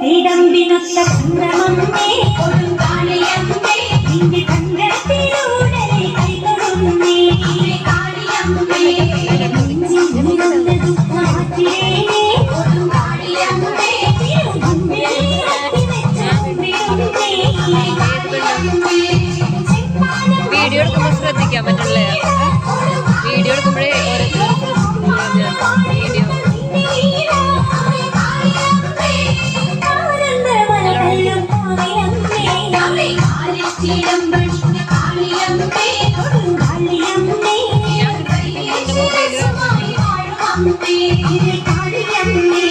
திடம்பினத்த சுந்தரமே கொடுங்காளியம்மே இங்கு காளியம்மே